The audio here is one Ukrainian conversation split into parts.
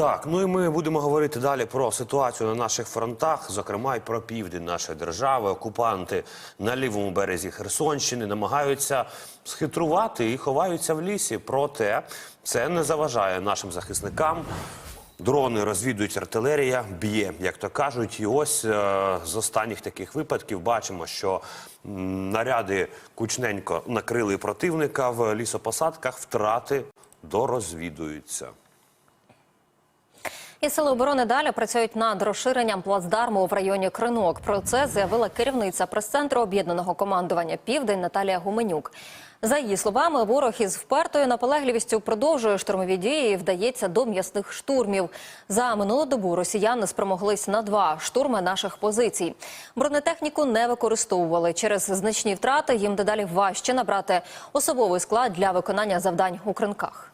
Так, ну і ми будемо говорити далі про ситуацію на наших фронтах, зокрема й про південь нашої держави. Окупанти на лівому березі Херсонщини намагаються схитрувати і ховаються в лісі. Проте це не заважає нашим захисникам. Дрони розвідують артилерія, б'є, як то кажуть. І ось е, з останніх таких випадків бачимо, що м, наряди кучненько накрили противника в лісопосадках, втрати дорозвідуються. І сили оборони далі працюють над розширенням плацдарму в районі Кринок. Про це заявила керівниця прес-центру об'єднаного командування Південь Наталія Гуменюк. За її словами, ворог із впертою наполегливістю продовжує штурмові дії і вдається до м'ясних штурмів. За минулу добу росіяни спромоглись на два штурми наших позицій. Бронетехніку не використовували через значні втрати. Їм дедалі важче набрати особовий склад для виконання завдань у кринках.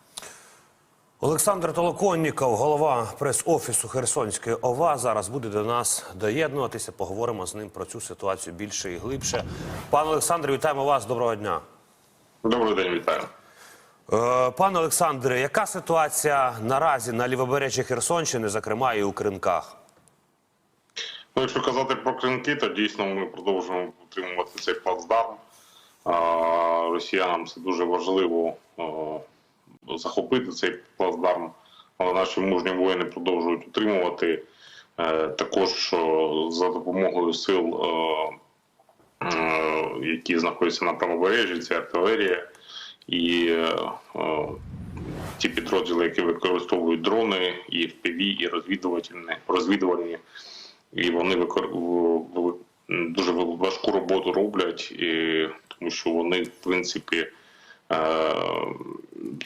Олександр Толоконніков, голова прес-офісу Херсонської ОВА, зараз буде до нас доєднуватися. Поговоримо з ним про цю ситуацію більше і глибше. Пане Олександре, вітаємо вас. Доброго дня. Добрий день, вітаю. Е, Пане Олександре, яка ситуація наразі на лівобережжі Херсонщини, зокрема і у Кринках? Ну, якщо казати про кринки, то дійсно ми продовжуємо утримувати цей плацдарм. Росіянам це дуже важливо а, захопити цей плацдарм, але наші мужні воїни продовжують утримувати. Е, Також за допомогою сил, е, які знаходяться на правобережжі, це артилерія і е, ті підрозділи, які використовують дрони, і FPV, і розвідувальні, розвідувальні і вони дуже важку роботу роблять, тому що вони, в принципі, е...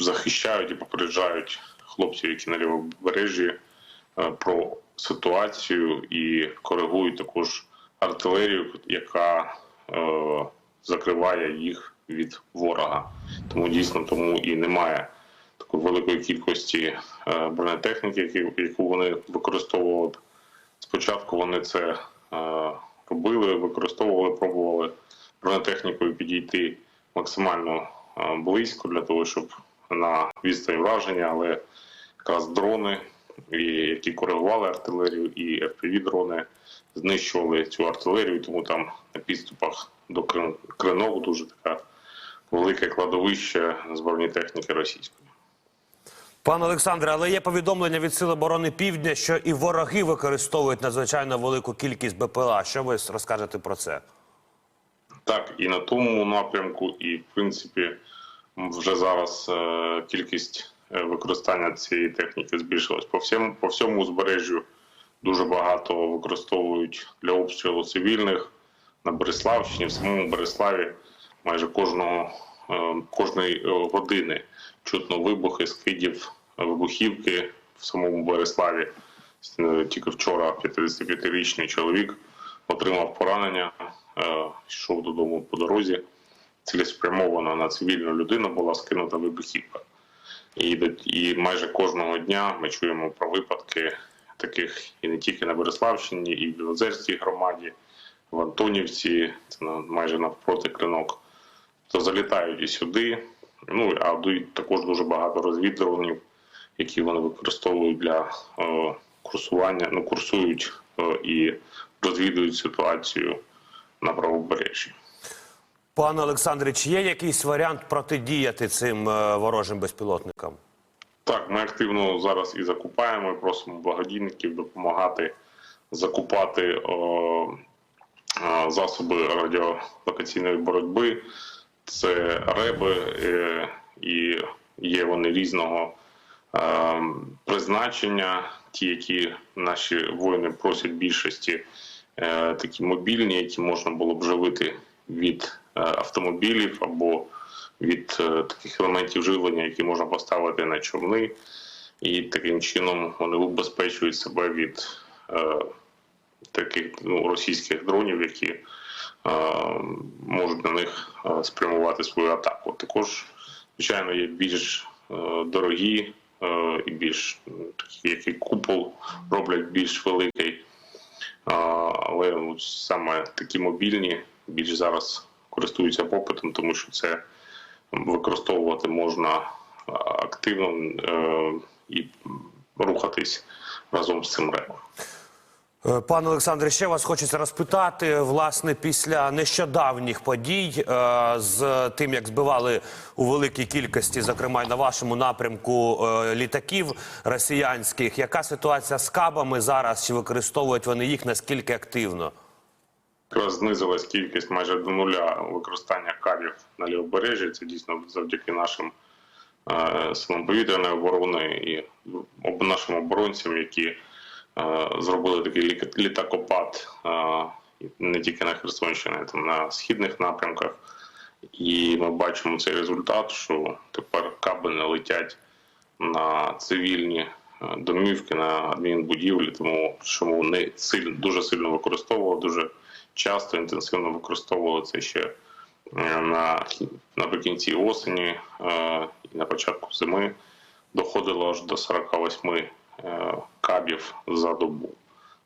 захищають і попереджають хлопців, які на лівобережжі, е... про ситуацію і коригують також артилерію, яка е... закриває їх від ворога. Тому дійсно тому і немає такої великої кількості е... бронетехніки, яку вони використовували. Спочатку вони це е, робили, використовували, пробували бронетехнікою підійти максимально е, близько для того, щоб на відстані враження, але якраз дрони, які коригували артилерію, і FPV-дрони знищували цю артилерію, тому там на підступах до Крин- кринок дуже таке велике кладовище з бронетехніки російської. Пане Олександре, але є повідомлення від Сил оборони Півдня, що і вороги використовують надзвичайно велику кількість БПЛА. Що ви розкажете про це? Так, і на тому напрямку, і в принципі, вже зараз е, кількість е, використання цієї техніки збільшилась. По всьому, по всьому узбережжю дуже багато використовують для обстрілу цивільних на Береславщині, в самому Береславі майже кожного е, кожної години чутно вибухи, скидів, вибухівки в самому Береславі. Тільки вчора 55-річний чоловік отримав поранення, е, йшов додому по дорозі. Цілеспрямовано на цивільну людину була скинута вибухівка. І, і майже кожного дня ми чуємо про випадки таких і не тільки на Береславщині, і в Білозерській громаді, в Антонівці, це майже навпроти кринок. То залітають і сюди. Ну а також дуже багато розвіддронів, які вони використовують для е, курсування, ну курсують е, і розвідують ситуацію на правобережжі. Пане Олександре, чи є якийсь варіант протидіяти цим е, ворожим безпілотникам? Так, ми активно зараз і закупаємо, і просимо благодійників допомагати закупати о, о, засоби радіолокаційної боротьби. Це реби, е, і є вони різного е, призначення. Ті, які наші воїни просять більшості, е, такі мобільні, які можна було б живити від е, автомобілів або від е, таких елементів живлення, які можна поставити на човни, і таким чином вони убезпечують себе від таких ну, російських дронів, які можуть на них спрямувати свою атаку. Також, звичайно, є більш дорогі і більш м, такі, які купол роблять більш великий. Але саме такі мобільні більш зараз користуються попитом, тому що це використовувати можна активно е, і рухатись разом з цим ребом. Е, Пане Олександре, ще вас хочеться розпитати. Власне, після нещодавніх подій е, з тим, як збивали у великій кількості, зокрема на вашому напрямку е, літаків росіянських, яка ситуація з кабами зараз? Чи використовують вони їх наскільки активно? Якраз знизилась кількість майже до нуля використання кабів на лівобережжі. Це дійсно завдяки нашим е, силам повітряної оборони і нашим оборонцям, які зробили такий лі- літакопад е, не тільки на Херсонщині, а там на східних напрямках. І ми бачимо цей результат, що тепер каби не летять на цивільні е, домівки, на адмінбудівлі, тому що вони сильно дуже сильно використовували, дуже часто інтенсивно використовували це ще е, на наприкінці осені е, і на початку зими доходило аж до 48 е, кабів за добу.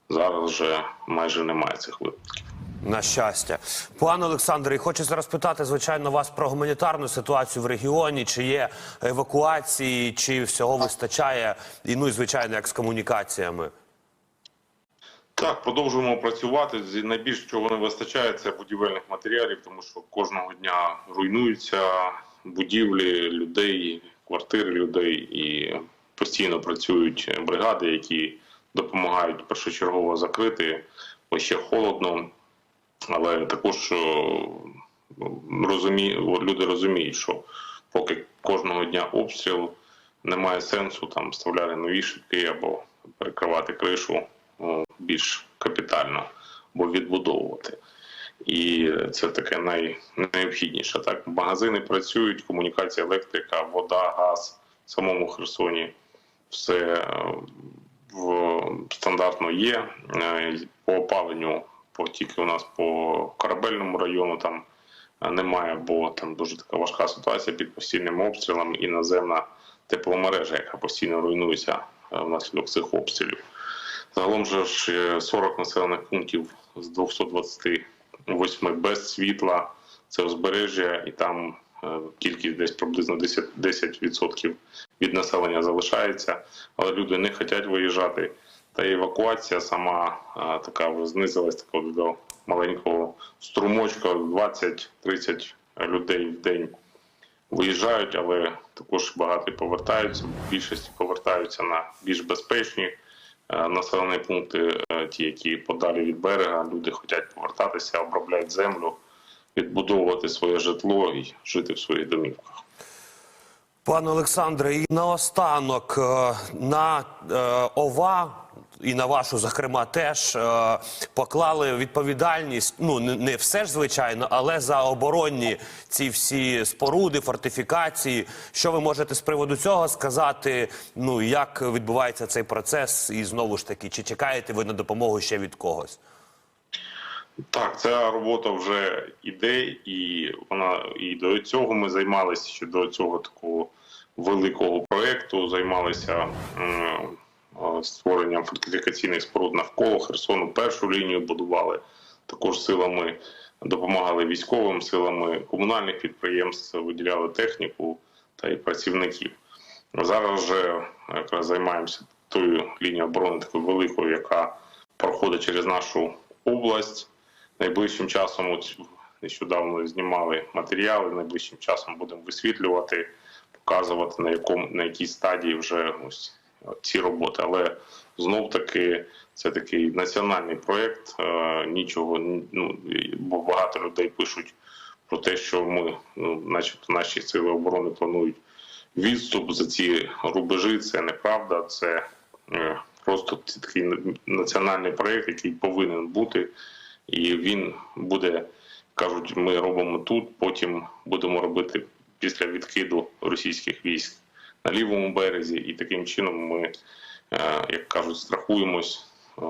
Зараз вже майже немає цих випадків. На щастя, пане Олександре, і хочеться розпитати, звичайно, вас про гуманітарну ситуацію в регіоні. Чи є евакуації, чи всього вистачає, і ну і звичайно, як з комунікаціями. Так, продовжуємо працювати. Найбільше чого не вистачає, це будівельних матеріалів, тому що кожного дня руйнуються будівлі людей, квартири людей, і постійно працюють бригади, які допомагають першочергово закрити, бо ще холодно. Але також о, розумі... люди розуміють, що поки кожного дня обстріл немає сенсу там вставляти нові шибки або перекривати кришу більш капітально або відбудовувати. І це таке най... найнеобхідніше. Так, магазини працюють, комунікація, електрика, вода, газ в самому Херсоні. Все е, в стандартно є. Е, По опаленню, по тільки у нас по корабельному району там е, немає, бо там дуже така важка ситуація під постійними обстрілами і наземна тепломережа, яка постійно руйнується внаслідок цих обстрілів. Загалом же ж е, 40 населених пунктів з 228 без світла. Це узбережжя, і там кількість десь приблизно 10%, 10% від населення залишається, але люди не хочуть виїжджати. Та евакуація сама е, така знизилась такого до маленького струмочка 20-30 людей в день виїжджають, але також багато повертаються. В більшості повертаються на більш безпечні е, населені пункти, е, ті, які подалі від берега. Люди хочуть повертатися, обробляти землю, відбудовувати своє житло і жити в своїх домівках. Пане Олександре, і наостанок е, на е, ОВА і на вашу, зокрема, теж е, поклали відповідальність. Ну не, не все ж звичайно, але за оборонні ці всі споруди, фортифікації. Що ви можете з приводу цього сказати? Ну як відбувається цей процес, і знову ж таки, чи чекаєте ви на допомогу ще від когось? Так, ця робота вже іде, і вона і до цього ми займалися ще до цього такого великого проєкту. Займалися створенням фортифікаційних споруд навколо Херсону. Першу лінію будували також силами, допомагали військовим силами комунальних підприємств, виділяли техніку та і працівників. Зараз вже якраз займаємося тою лінією оборони такою великою, яка проходить через нашу область. Найближчим часом от нещодавно знімали матеріали. Найближчим часом будемо висвітлювати, показувати на якому на якій стадії вже ось ці роботи. Але знов таки це такий національний проєкт. Е, нічого ну бо багато людей пишуть про те, що ми, ну, начебто, наші сили оборони планують відступ за ці рубежі. Це неправда. Це е, просто це такий національний проєкт, який повинен бути і він буде, кажуть, ми робимо тут, потім будемо робити після відкиду російських військ на лівому березі, і таким чином ми, е, як кажуть, страхуємось е,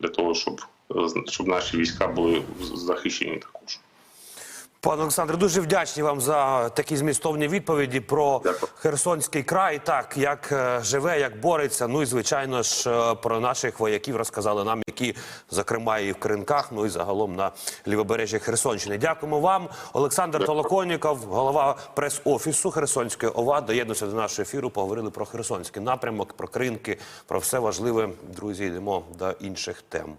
для того, щоб, щоб наші війська були захищені також. Пане Олександре, дуже вдячні вам за такі змістовні відповіді про Дякую. Херсонський край, так як е, живе, як бореться. Ну і звичайно ж е, про наших вояків розказали нам, які зокрема і в Кринках, ну і загалом на лівобережжі Херсонщини. Дякуємо вам, Олександр Толоконніков, голова прес-офісу Херсонської ОВА. Доєднується до нашого ефіру. Поговорили про Херсонський напрямок, про Кринки, про все важливе. Друзі, йдемо до інших тем.